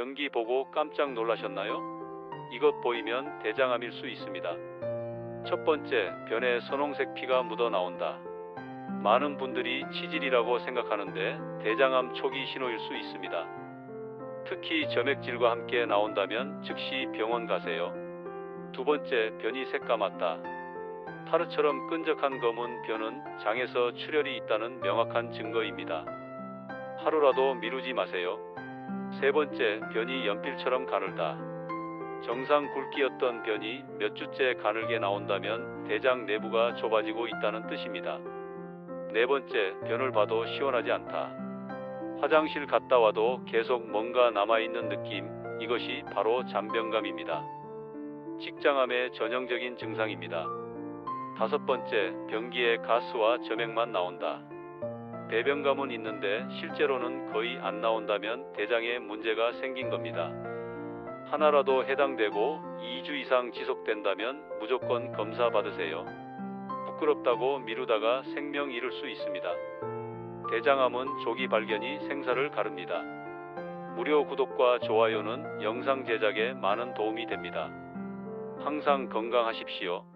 변기 보고 깜짝 놀라셨나요? 이것 보이면 대장암일 수 있습니다. 첫 번째, 변에 선홍색 피가 묻어 나온다. 많은 분들이 치질이라고 생각하는데 대장암 초기 신호일 수 있습니다. 특히 점액질과 함께 나온다면 즉시 병원 가세요. 두 번째, 변이 새까맣다. 타르처럼 끈적한 검은 변은 장에서 출혈이 있다는 명확한 증거입니다. 하루라도 미루지 마세요. 세 번째, 변이 연필처럼 가늘다. 정상 굵기였던 변이 몇 주째 가늘게 나온다면 대장 내부가 좁아지고 있다는 뜻입니다. 네 번째, 변을 봐도 시원하지 않다. 화장실 갔다 와도 계속 뭔가 남아있는 느낌, 이것이 바로 잔변감입니다. 직장암의 전형적인 증상입니다. 다섯 번째, 변기에 가스와 점액만 나온다. 배변감은 있는데 실제로는 거의 안 나온다면 대장에 문제가 생긴 겁니다. 하나라도 해당되고 2주 이상 지속된다면 무조건 검사 받으세요. 부끄럽다고 미루다가 생명 잃을 수 있습니다. 대장암은 조기 발견이 생사를 가릅니다. 무료 구독과 좋아요는 영상 제작에 많은 도움이 됩니다. 항상 건강하십시오.